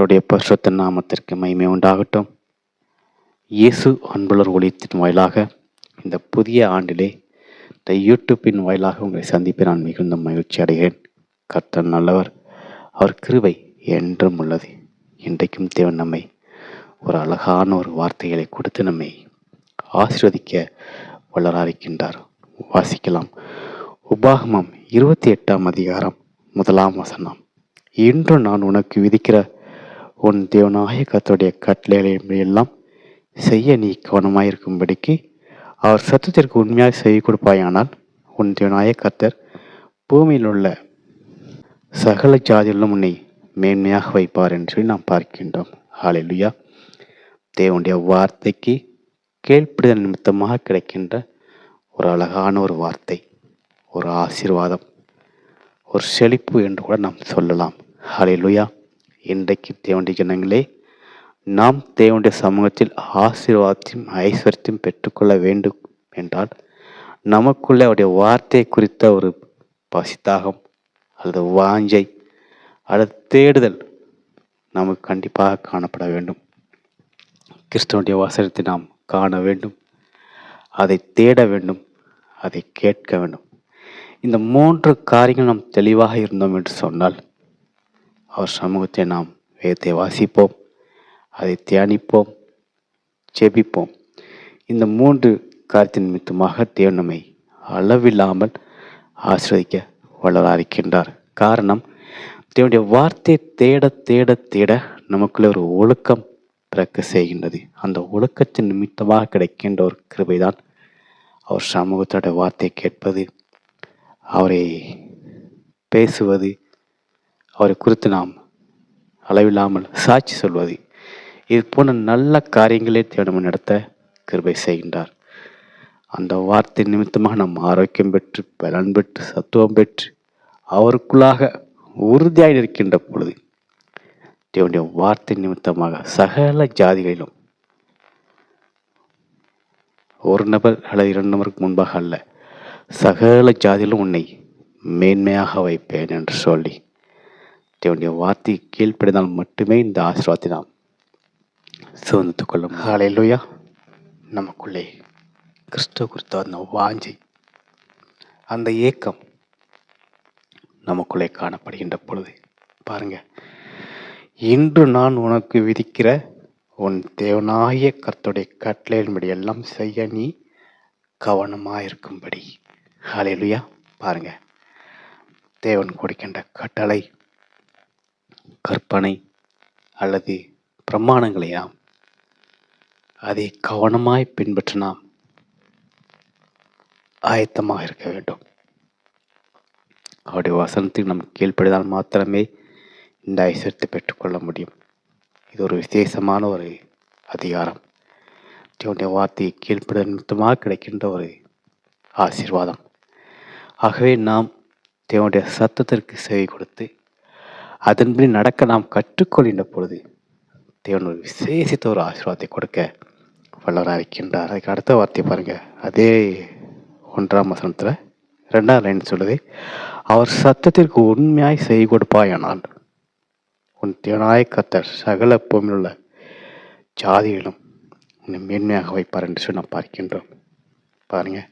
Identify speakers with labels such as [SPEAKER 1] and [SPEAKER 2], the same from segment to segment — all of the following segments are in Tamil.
[SPEAKER 1] கர்த்தருடைய பரிசுத்த நாமத்திற்கு மகிமை உண்டாகட்டும். இயேசு அன்புலர் ஒளியத்தின் வாயிலாக இந்த புதிய ஆண்டிலே இந்த யூடியூப்பின் வாயிலாக உங்களை சந்திப்பை நான் மிகுந்த மகிழ்ச்சி அடைகிறேன். கர்த்தர் நல்லவர் அவர் கிருவை என்றும் உள்ளது. இன்றைக்கும் தேவன் நம்மை ஒரு அழகான ஒரு வார்த்தைகளை கொடுத்து நம்மை ஆசிர்வதிக்க வளராரிக்கின்றார் வாசிக்கலாம். உபாகமம் இருபத்தி எட்டாம் அதிகாரம் முதலாம் வசனம். இன்று நான் உனக்கு விதிக்கிற உன் தேவனாகிய கர்த்தருடைய கட்டளைகளை எல்லாம் செய்ய நீ கவனமாயிருக்கும்படிக்கு அவர் சத்தத்திற்கு உண்மையாக செய்ய கொடுப்பாயானால் உன் தேவனாய கத்தர் பூமியில் உள்ள சகல ஜாதியிலும் உன்னை மேன்மையாக வைப்பார் என்று சொல்லி நாம் பார்க்கின்றோம். ஹalleluya தேவனுடைய வார்த்தைக்கு கீழ்ப்பிடுதல் நிமித்தமாக கிடைக்கின்ற ஒரு அழகான ஒரு வார்த்தை ஒரு ஆசீர்வாதம் ஒரு செழிப்பு என்று கூட நாம் சொல்லலாம். ஹalleluya இன்றைக்கு தேவனுடைய ஜனங்களே நாம் தேவனுடைய சமூகத்தில் ஆசீர்வாதத்தையும் ஐஸ்வர்யத்தையும் பெற்றுக்கொள்ள வேண்டும் என்றால் நமக்குள்ளே அவருடைய வார்த்தை குறித்த ஒரு பசித்தாகம் அல்லது வாஞ்சை அல்லது தேடுதல் நமக்கு கண்டிப்பாக காணப்பட வேண்டும். கிறிஸ்தவனுடைய வசனத்தை நாம் காண வேண்டும் அதை தேட வேண்டும் அதை கேட்க வேண்டும். இந்த மூன்று காரியங்கள் நாம் தெளிவாக இருந்தோம் என்று சொன்னால் அவர் சமூகத்தை நாம் வேதத்தை வாசிப்போம் அதை தியானிப்போம் ஜெபிப்போம். இந்த மூன்று காரியத்தின் நிமித்தமாக தேவன் நம்மை அளவில்லாமல் ஆசிரியக்க வளராதிக்கின்றார் காரணம் தேவனுடைய வார்த்தை தேட தேட தேட நமக்குள்ளே ஒரு ஒழுக்கம் பிறக்க செய்கின்றது. அந்த ஒழுக்கத்தின் நிமித்தமாக கிடைக்கின்ற ஒரு கிருபைதான் அவர் சமூகத்தோட வார்த்தை கேட்பது அவரை பேசுவது அவரை குறித்து நாம் அளவில்லாமல் சாட்சி சொல்வது. இது போன்ற நல்ல காரியங்களே தேவனம் நடத்த கிருபை செய்கின்றார். அந்த வார்த்தை நிமித்தமாக நாம் ஆரோக்கியம் பெற்று பலன் பெற்று சத்துவம் பெற்று அவருக்குள்ளாக உறுதியாக இருக்கின்ற பொழுது தேவனுடைய வார்த்தை நிமித்தமாக சகல ஜாதிகளிலும் ஒரு நபர் அல்லது இரண்டு நபருக்கு முன்பாக அல்ல சகல ஜாதியிலும் உன்னை மேன்மையாக வைப்பேன் என்று சொல்லி தேவனுடைய வார்த்தை கீழ்ப்படினால் மட்டுமே இந்த ஆசீர்வாதத்தை நாம் சுதந்தித்துக் கொள்ளும் ஹalleluya நமக்குள்ளே கிறிஸ்துவ குறித்த அந்த வாஞ்சை அந்த ஏக்கம் நமக்குள்ளே காணப்படுகின்ற பொழுது பாருங்க. இன்று நான் உனக்கு விதிக்கிற உன் தேவனாய கர்த்தருடைய கட்டளையின்படி எல்லாம் செய்ய நீ கவனமாயிருக்கும்படி. ஹalleluya பாருங்க. தேவன் கொடுக்கின்ற கட்டளை கற்பனை அல்லது பிரமாணங்களையாம் அதை கவனமாய் பின்பற்ற நாம் ஆயத்தமாக இருக்க வேண்டும். அவருடைய வசனத்துக்கு நம் கீழ்ப்படிதால் மாத்திரமே இந்த ஐஸ்வர்யத்தை பெற்றுக்கொள்ள முடியும். இது ஒரு விசேஷமான ஒரு அதிகாரம். தேவனுடைய வார்த்தையை கீழ்ப்படுதல் நிமித்தமாக கிடைக்கின்ற ஒரு ஆசீர்வாதம். ஆகவே நாம் தேவனுடைய சத்தத்திற்கு செவி கொடுத்து அதன்படி நடக்க நாம் கற்றுக்கொள்கின்ற பொழுது தேவன் ஒரு விசேஷித்த ஒரு ஆசீர்வாதத்தை கொடுக்க வல்லவராக இருக்கின்றார். அதுக்கு அடுத்த வார்த்தை பாருங்கள் அதே ஒன்றாம் வசனத்தில் ரெண்டாம் லைன் சொல்லுது அவர் சத்தத்திற்கு உண்மையாய் செவி கொடுப்பாயானால் உன் தேவனாய கத்தர் சகல பூமியில் உள்ள ஜாதிகளும் உன்னை மேன்மையாக வைப்பார் என்று சொல்லி நாம் பார்க்கின்றோம். பாருங்கள்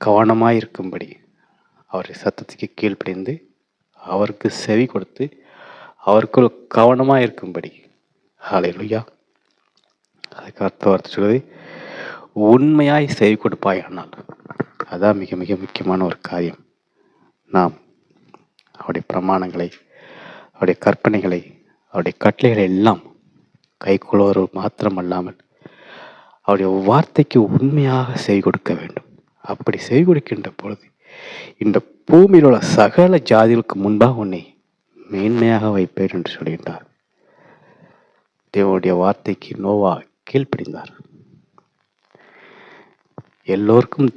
[SPEAKER 1] கவனமாக இருக்கும்படி அவருடைய சத்தத்துக்கு கீழ்ப்படிந்து அவருக்கு செவி கொடுத்து அவருக்குள் கவனமாக இருக்கும்படி. ஹalleluya. அதுக்கு அர்த்த வார்த்தை சொல்வது உண்மையாய் செவி கொடுப்பாயானால் அதான் மிக மிக முக்கியமான ஒரு காரியம். நாம் அவருடைய பிரமாணங்களை அவருடைய கற்பனைகளை அவருடைய கட்டளைகளை எல்லாம் கைக்குள்ள மாத்திரம் அல்லாமல் அவருடைய வார்த்தைக்கு உண்மையாக செவி கொடுக்க வேண்டும். அப்படி செவி கொடுக்கின்ற பொழுது இந்த பூமியில் உள்ள சகல ஜாதிகளுக்கு முன்பாக உன்னை மேன்மையாக வைப்பேன் என்று சொல்கின்றார் தேவனுடைய வார்த்தைக்கு நோவா கீழ்ப்படிந்தார். எல்லோருக்கும்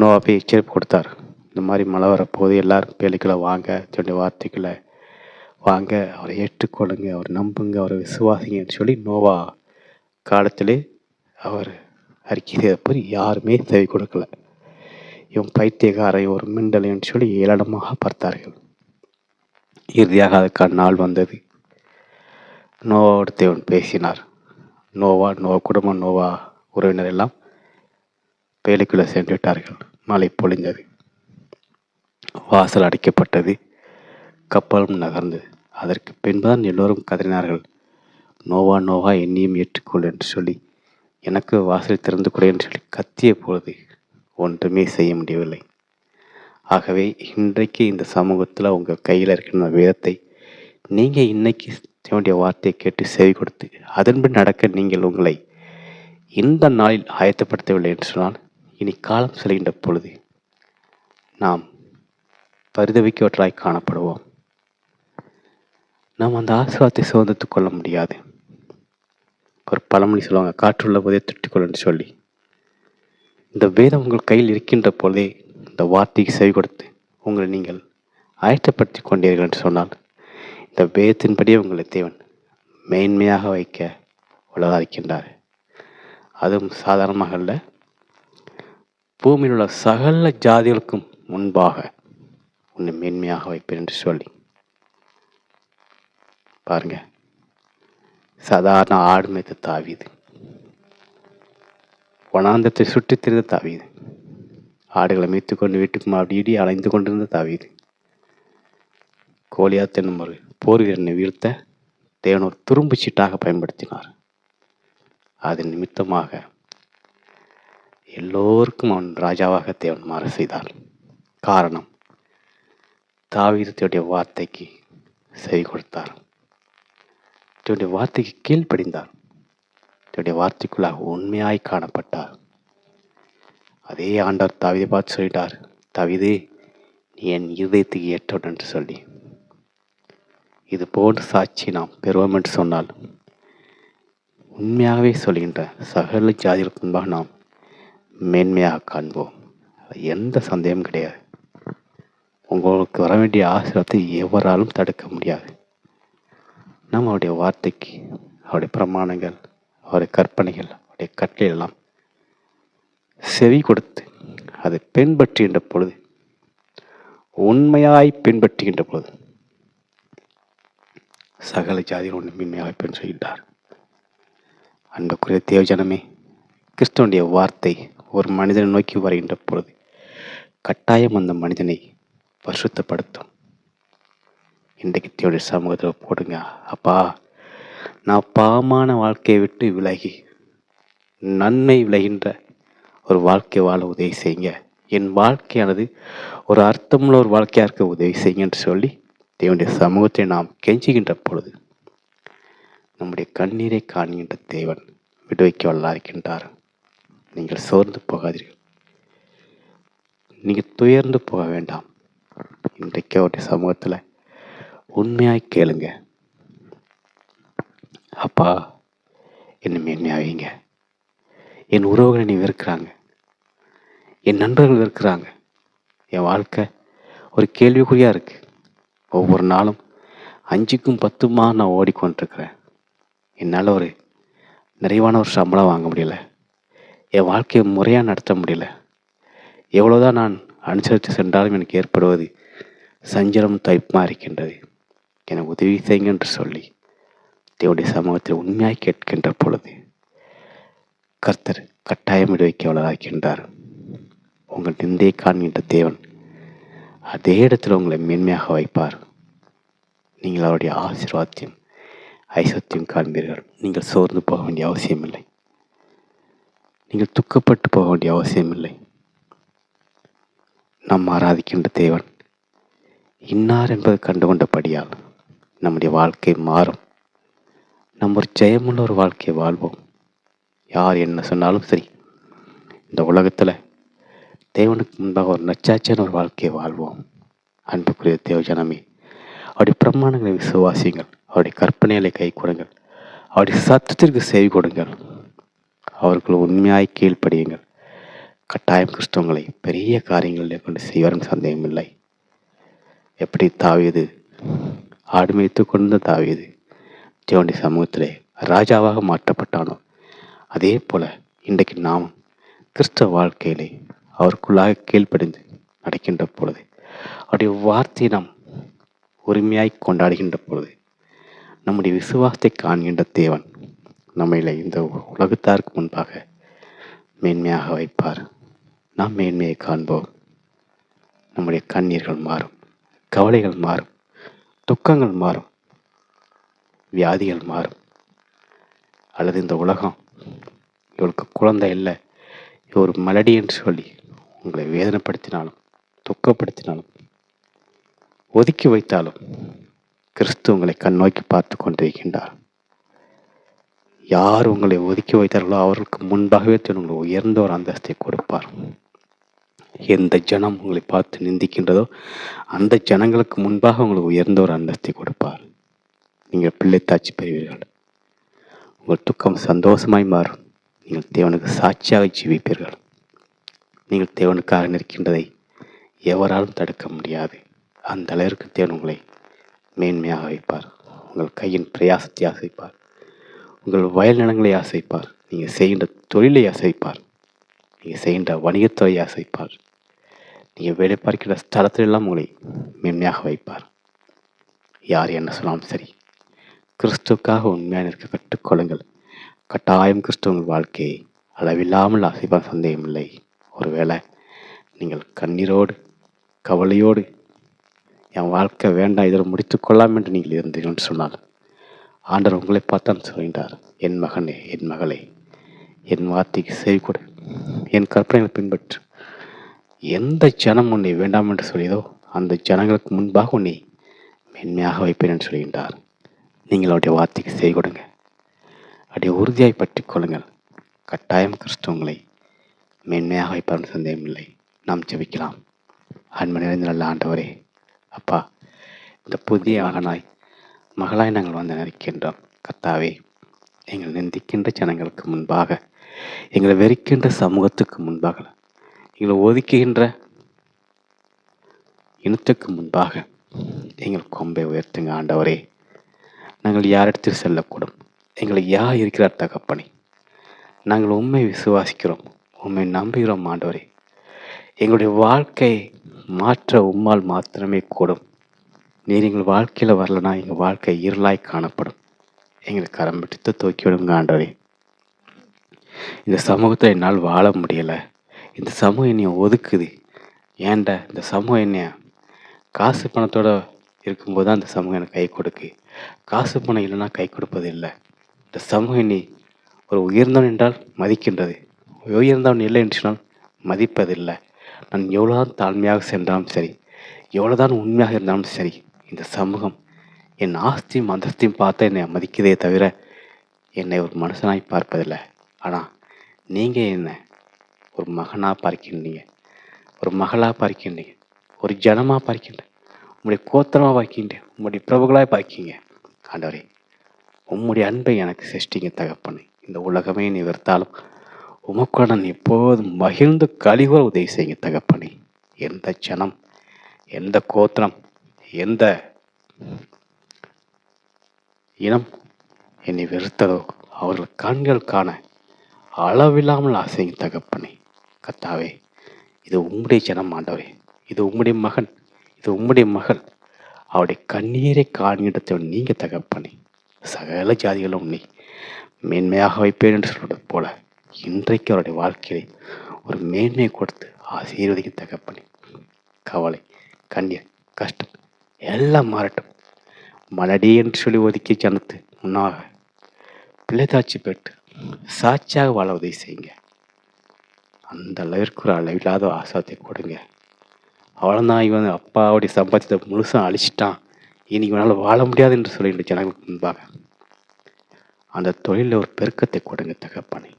[SPEAKER 1] நோவா போய் எச்சரிப்பு கொடுத்தார். இந்த மாதிரி மழை வரப்போது எல்லாரும் பேழைக்குள்ள வாங்க தன்னுடைய வார்த்தைகளை வாங்க அவரை ஏற்றுக்கொள்ளுங்க அவரை நம்புங்க அவரை விசுவாசிங்கன்னு சொல்லி நோவா காலத்திலே அவர் அறிக்கை செய்தப்போ யாருமே செவி கொடுக்கல. இவன் பைத்தியகாரை ஒரு மிண்டலைன்னு சொல்லி ஏளனமாக பார்த்தார்கள். இறுதியாக அதுக்கான நாள் வந்தது. நோவாவோடு தேவன் பேசினார். நோவா நோவா குடும்பம் நோவா உறவினர் எல்லாம் வேலைக்குள்ளே சென்று விட்டார்கள் மழை பொழிந்தது. வாசல் அடைக்கப்பட்டது. கப்பலும் நகர்ந்தது அதற்கு பின்புதான் எல்லோரும் கதறினார்கள். நோவா நோவா என்னையும் ஏற்றுக்கொள் என்று சொல்லி எனக்கு வாசல் திறந்து கொடு என்று சொல்லி கத்திய பொழுது ஒன்றுமே செய்ய முடியவில்லை. ஆகவே இன்றைக்கு இந்த சமூகத்தில் உங்கள் கையில் இருக்கிற வேதத்தை நீங்கள் இன்னைக்கு தேவனுடைய வார்த்தையை கேட்டு செவி கொடுத்து அதன்படி நடக்க நீங்கள் உங்களை இந்த நாளில் ஆயத்தப்படுத்தவில்லை என்று சொன்னால் இனி காலம் செல்கின்ற பொழுது நாம் பரிதவிக்கவற்றாய் காணப்படுவோம். நாம் அந்த ஆசீர்வாதத்தை சுதந்திரத்துக் கொள்ள முடியாது. ஒரு பழமொழி சொல்லுவாங்க காற்றுள்ள போதே துட்டிக்கொள்ளுன்னு சொல்லி. இந்த வேதம் உங்கள் கையில் இருக்கின்ற பொழுதே இந்த வார்த்தைக்கு செவி கொடுத்து உங்களை நீங்கள் ஆயத்தப்படுத்தி கொண்டீர்கள் என்று சொன்னால் இந்த வேதத்தின்படியே உங்களை தேவன் மேன்மையாக வைக்க உள்ளதாக இருக்கின்றார் அதுவும் சாதாரணமாக அல்ல. பூமியில் உள்ள சகல ஜாதிகளுக்கும் முன்பாக உன்னை மேன்மையாக வைப்பேன் என்று சொல்லி. பாருங்க. சாதாரண ஆடு மேய்த்த தாவிது. வனாந்தத்தை சுற்றித் திரிந்த தாவீது. ஆடுகளை மேய்த்து கொண்டு வீட்டுக்கு அப்படி இடி அலைந்து கொண்டிருந்த தாவீது. கோலியாத் என்னும் ஒரு போர் வீரனை வீழ்த்த தேவன் ஒரு துரும்பு சீட்டாக பயன்படுத்தினார். அதன் நிமித்தமாக எல்லோருக்கும் அவன் ராஜாவாக தேவன் மாற செய்தார். காரணம் தாவீதத்துடைய வார்த்தைக்கு செவி கொடுத்தார். தன்னுடைய வார்த்தைக்கு கீழ்ப்படிந்தார். தன்னுடைய வார்த்தைக்குள்ளாக உண்மையாய் காணப்பட்டார். அதே ஆண்டவர் தவிதை பார்த்து சொல்லிட்டார் தவிது நீ என் இருதயத்துக்கு ஏற்றவன் என்று சொல்லி. இது போன்ற சாட்சி நாம் பெறுவோம் என்று சொன்னால் உண்மையாகவே சொல்கின்ற சகல ஜாதிகளுக்கு முன்பாக நாம் மேன்மையாக காண்போம். எந்த சந்தேகமும் கிடையாது. உங்களுக்கு வர வேண்டிய ஆசிரியத்தை எவராலும் தடுக்க முடியாது. நாம் அவருடைய வார்த்தைக்கு அவருடைய பிரமாணங்கள் அவருடைய கற்பனைகள் அவருடைய கட்டளை எல்லாம் செவி கொடுத்து அதை பின்பற்றுகின்ற பொழுது உண்மையாய் பின்பற்றுகின்ற பொழுது சகல ஜாதியில் ஒன்று உண்மையாக பெண் சொல்கின்றார். அன்புக்குரிய தேவஜனமே கிறிஸ்தவனுடைய வார்த்தை ஒரு மனிதனை நோக்கி வருகின்ற பொழுது கட்டாயம் அந்த மனிதனை பரிசுத்தப்படுத்தும். இன்றைக்கு தேவடைய சமூகத்தில் போடுங்க. அப்பா நான் பாவமான வாழ்க்கையை விட்டு விலகி நன்மை விளைகின்ற ஒரு வாழ்க்கை வாழ உதவி செய்யுங்க. என் வாழ்க்கையானது ஒரு அர்த்தமுள்ள ஒரு வாழ்க்கையாக இருக்க உதவி செய்யுங்க என்று சொல்லி தேவனுடைய சமூகத்தை நாம் கெஞ்சுகின்ற பொழுது நம்முடைய கண்ணீரை காண்கின்ற தேவன் விடுவிக்க வல்லா இருக்கின்றார். நீங்கள் சோர்ந்து போகாதீர்கள். நீங்கள் துயர்ந்து போக வேண்டாம். இன்றைக்கு அவருடைய சமூகத்தில் உண்மையாய் கேளுங்கள் அப்பா என்னை மேன்மையாவீங்க. என் உறவுகளை நீ வெறுக்கிறாங்க. என் நண்பர்கள் வெறுக்கிறாங்க. என் வாழ்க்கை ஒரு கேள்விக்குறியாக இருக்குது ஒவ்வொரு நாளும் அஞ்சுக்கும் பத்துமா நான் ஓடிக்கொண்டிருக்கிறேன். என்னால் ஒரு நிறைவான ஒரு சம்பளம் வாங்க முடியல. என் வாழ்க்கையை முறையாக நடத்த முடியல. எவ்வளோதான் நான் அனுசரித்து சென்றாலும் எனக்கு ஏற்படுவது சஞ்சலம் தைப்பமாக இருக்கின்றது. எனக்கு உதவி செய்யுங்க என்று சொல்லி தேவடைய சமூகத்தில் உண்மையாய் கேட்கின்ற பொழுது கர்த்தர் கட்டாயம் வைக்க வளராக்கின்றார் உங்கள் நிந்தையை காண்கின்ற தேவன் அதே இடத்துல உங்களை மேன்மையாக வைப்பார். நீங்கள் அவருடைய ஆசீர்வாதத்தையும் ஐஸ்வத்தையும் காண்பீர்கள். நீங்கள் சோர்ந்து போக வேண்டிய அவசியமில்லை. நீங்கள் துக்கப்பட்டு போக வேண்டிய அவசியமில்லை. நாம் ஆராதிக்கின்ற தேவன் இன்னார் என்பது கண்டுகொண்டபடியால் நம்முடைய வாழ்க்கை மாறும். நம்ம ஒரு ஜெயமுள்ள ஒரு வாழ்க்கையை வாழ்வோம். யார் என்ன சொன்னாலும் சரி. இந்த உலகத்தில் தேவனுக்கு முன்பாக ஒரு நச்சாச்சியான ஒரு வாழ்க்கையை வாழ்வோம். அன்புக்குரிய தேவ ஜனமே அவருடைய பிரமாணங்களை விசுவாசியுங்கள். அவருடைய கற்பனைகளை கை கொடுங்கள். அவருடைய சத்தத்திற்கு செவி கொடுங்கள். அவர்கள் உண்மையாய் கீழ்ப்படியுங்கள். கட்டாயம் கிறிஸ்தவங்களை பெரிய காரியங்களில் கொண்டு செய்வாரும் சந்தேகமில்லை. எப்படி தாவியது? ஆடு மேய்த்து கொண்ட தாவியது. தேவனுடைய சமூகத்திலே ராஜாவாக மாற்றப்பட்டானோ? அதே போல இன்றைக்கு நாம் கிறிஸ்தவ வாழ்க்கையிலே அவருக்குள்ளாக கீழ்ப்படிந்து நடக்கின்ற பொழுது அவருடைய வார்த்தையை நாம் உரிமையாய் கொண்டாடுகின்ற பொழுது நம்முடைய விசுவாசத்தை காண்கின்ற தேவன் நம்மளை இந்த உலகத்தாருக்கு முன்பாக மேன்மையாக வைப்பார். நாம் மேன்மையை காண்போம். நம்முடைய கண்ணீர்கள் மாறும் கவலைகள் மாறும் துக்கங்கள் மாறும். வியாதிகள் மாறும். அல்லது இந்த உலகம் இவளுக்கு குழந்தை இல்லை ஒரு மலடி என்று சொல்லி உங்களை வேதனைப்படுத்தினாலும் துக்கப்படுத்தினாலும் ஒதுக்கி வைத்தாலும் கிறிஸ்து உங்களை கண்ணோக்கி பார்த்து கொண்டிருக்கின்றார். யார் உங்களை ஒதுக்கி வைத்தார்களோ அவர்களுக்கு முன்பாகவே உங்களை உயர்ந்த ஒரு அந்தஸ்தை கொடுப்பார். எந்த ஜனம் உங்களை பார்த்து நிந்திக்கின்றதோ அந்த ஜனங்களுக்கு முன்பாக உங்களுக்கு உயர்ந்த ஒரு அந்தஸ்தை கொடுப்பார். நீங்கள் பிள்ளைத்தாட்சி பெறுவீர்கள். உங்கள் துக்கம் சந்தோஷமாய் மாறும். நீங்கள் தேவனுக்கு சாட்சியாக ஜீவிப்பீர்கள். நீங்கள் தேவனுக்காக நிற்கின்றதை எவராலும் தடுக்க முடியாது. அந்த அளவிற்கு தேவன் உங்களை மேன்மையாக வைப்பார். உங்கள் கையின் பிரயாசத்தை ஆசைப்பார் உங்கள் வயல் நிலங்களை ஆசைப்பார் நீங்கள் செய்கின்ற தொழிலை அசைப்பார் நீங்கள் செய்கின்ற வணிகத்துறை அசைப்பார் நீங்கள் வேலை பார்க்கிற ஸ்தலத்திலெல்லாம் உங்களை மேன்மையாக வைப்பார். யார் என்ன சொன்னாலும் சரி. கிறிஸ்துக்காக உண்மையாக நிற்க கற்றுக்கொள்ளுங்கள் கட்டாயம் கிறிஸ்துவங்கள் வாழ்க்கையை அளவில்லாமல் அசைப்பார் சந்தேகமில்லை. ஒருவேளை நீங்கள் கண்ணீரோடு கவலையோடு என் வாழ்க்கை வேண்டாம் இதில் முடித்து கொள்ளலாம் என்று நீங்கள் இருந்தீர்கள் சொன்னால் ஆண்டவர் உங்களை பார்த்தான் சொல்கின்றார் என் மகனே என் மகளே என் வார்த்தைக்கு செவி கொடு. என் கற்பனைகளை பின்பற்று. எந்த ஜனம் உன்னை வேண்டாம் என்று சொல்லியதோ அந்த ஜனங்களுக்கு முன்பாக உன்னை மென்மையாக வைப்பேன் என்று சொல்கின்றார். நீங்கள் அவருடைய வார்த்தைக்கு செய் கொடுங்க. அப்படியே உறுதியாய் பற்றி கொள்ளுங்கள். கட்டாயம் கிறிஸ்துவங்களை மென்மையாக வைப்பார் சந்தேகமில்லை நாம் ஜெபிக்கலாம். அன்பு நிறைந்த நல்ல ஆண்டவரே அப்பா இந்த புதிய மகனாய் மகளாய் நாங்கள் வந்து நினைக்கின்றோம். கத்தாவே எங்கள் நிந்திக்கின்ற ஜனங்களுக்கு முன்பாக எங்களை வெறிக்கின்ற சமூகத்துக்கு முன்பாக எங்களை ஒதுக்குகின்ற இனத்துக்கு முன்பாக எங்கள் கொம்பை உயர்த்துங்க. ஆண்டவரே நாங்கள் யாரிடத்தில் செல்லக்கூடும். எங்களை யார் இருக்கிறார் தகப்பனே? நாங்கள் உண்மை விசுவாசிக்கிறோம் உண்மை நம்புகிறோம் ஆண்டவரே. எங்களுடைய வாழ்க்கை மாற்ற உம்மால் மாத்திரமே கூடும். நீர் எங்கள் வாழ்க்கையில் வரலனா எங்கள் வாழ்க்கை இருளாய் காணப்படும். எங்களை கரம் பிடித்து தூக்கி விடுங்க ஆண்டவரே. இந்த சமூகத்தில் என்னால் வாழ முடியலை. இந்த சமூகம் என்னை ஒதுக்குது. ஏன்டா இந்த சமூகம் என்னைய காசு பணத்தோட இருக்கும்போது தான் இந்த சமூகம் எனக்கு கை கொடுக்கு. காசு பணம் இல்லைன்னா கை கொடுப்பது இல்லை. இந்த சமூகம் என்னை ஒரு உயர்ந்தவன் என்றால் மதிக்கின்றது. உயர்ந்தவன் இல்லை என்று சொன்னால் மதிப்பதில்லை நான் எவ்வளோதான் தாழ்மையாக சென்றாலும் சரி எவ்வளோதான் உண்மையாக இருந்தாலும் சரி இந்த சமூகம் என் ஆஸ்தியும் அந்தஸ்தையும் பார்த்தா என்னை மதிக்கதே தவிர என்னை ஒரு மனுஷனாய் பார்ப்பதில்லை. ஆனால் நீங்கள் என்ன ஒரு மகனாக பார்க்கின்றீங்க? ஒரு மகளாக பார்க்கின்றீங்க? ஒரு ஜனமாக பார்க்கின்ற உம்முடைய கோத்திரமாக பார்க்கின்ற உம்முடைய பிரபுகளாக பாக்கிங்க ஆண்டவரே உம்முடைய அன்பை எனக்கு சிருஷ்டிங்க தகப்பனு. இந்த உலகமே நீ வெறுத்தாலும் உமக்குடன் எப்போதும் மகிழ்ந்து கழிவுற உதவி செய்யுங்க தகப்பனே. எந்த ஜனம் எந்த கோத்திரம் எந்த இனம் என்னை வெறுத்ததோ அவர்கள் கண்கள் காண அளவில்லாமல் ஆசைங்க தகப்பனே. கத்தாவே இது உம்முடைய ஜனம் ஆண்டவரே. இது உம்முடைய மகன் இது உம்முடைய மகள் அவருடைய கண்ணீரை காண்கிடத்தவன் நீங்க தகப்பனே. சகல ஜாதிகளும் நீ மேன்மையாக வைப்பேன் என்று சொல்வது போல இன்றைக்கு அவருடைய வாழ்க்கையை ஒரு மேன்மையை கொடுத்து ஆசீர்வதிக்க தகப்பனே. கவலை கண்ணீர் கஷ்டம் எல்லாம் மாறட்டும். மலடி என்று சொல்லி ஒதுக்கி ஜனத்து முன்னாக பிள்ளைதாட்சி பெற்று சாட்சியாக வாழ உதவி செய்யுங்க. அந்த அளவிற்கு ஒரு அளவில்லாத ஆசாத்தை கொடுங்க. அவ்வளோதான் இவன் அப்பாவுடைய சம்பாத்தியத்தை முழுசாக அழிச்சிட்டான். இனி இவனால் வாழ முடியாது என்று சொல்லிட்டு ஜனங்களுக்கு முன்பாக அந்த தொழிலில் ஒரு பெருக்கத்தை கொடுங்க தகப்பனை.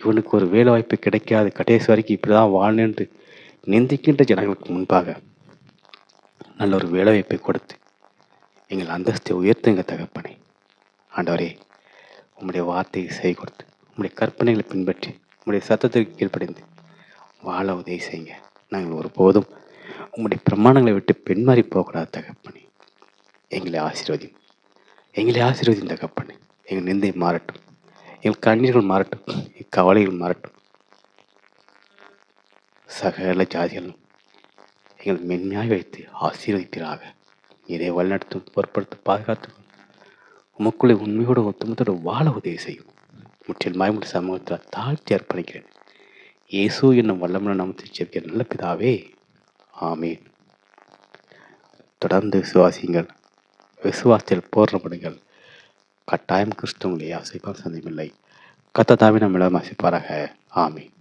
[SPEAKER 1] இவனுக்கு ஒரு வேலை வாய்ப்பு கிடைக்காது. கடைசி வரைக்கும் இப்படி தான் வாழ்னு நிந்திக்கின்ற ஜனங்களுக்கு முன்பாக நல்ல ஒரு வேலை வாய்ப்பை கொடுத்து எங்கள் அந்தஸ்தை உயர்த்துங்க தகப்பனை. ஆண்டவரே உம்முடைய வார்த்தையை செய் கொடுத்து உம்முடைய கற்பனைகளை பின்பற்றி உம்முடைய சத்தத்திற்கு கீழ்ப்படைந்து வாழ உதவி செய்யுங்க. நாங்கள் ஒருபோதும் உங்களுடைய பிரமாணங்களை விட்டு பெண்மாறி போகக்கூடாது தகப்பனே. எங்களை ஆசீர்வதி எங்களை ஆசீர்வதி தகப்பனே. எங்கள் நிந்தை மாறட்டும். எங்கள் கண்ணீர்கள் மாறட்டும். எங்கள் கவலைகள் மாறட்டும். சகல ஜாதிகளும் எங்கள் மென்மையாய் வைத்து ஆசீர்வதிப்பீராக. இதை வழிநடத்தும் பொருட்படுத்த பாதுகாத்து உமக்குள்ளே உண்மையோடு ஒத்துமத்தோடு வாழ உதவி செய்யும். முற்றிலும் மாய்மொழி சமூகத்தில் தாழ்த்தி அர்ப்பணிக்கிறேன். இயேசு என்னும் வல்லமுள்ள நாமத்தை ஜெபிக்கிற நல்ல பிதாவே ஆமீன். தொடர்ந்து விசுவாசியுங்கள். விசுவாசத்தில் போராடுங்கள் கட்டாயம் கிறிஸ்துவங்களை ஆசைப்பால் சந்தேகமில்லை. கத்ததாவே நம்மிடம் ஆசைப்பாராக ஆமீன்.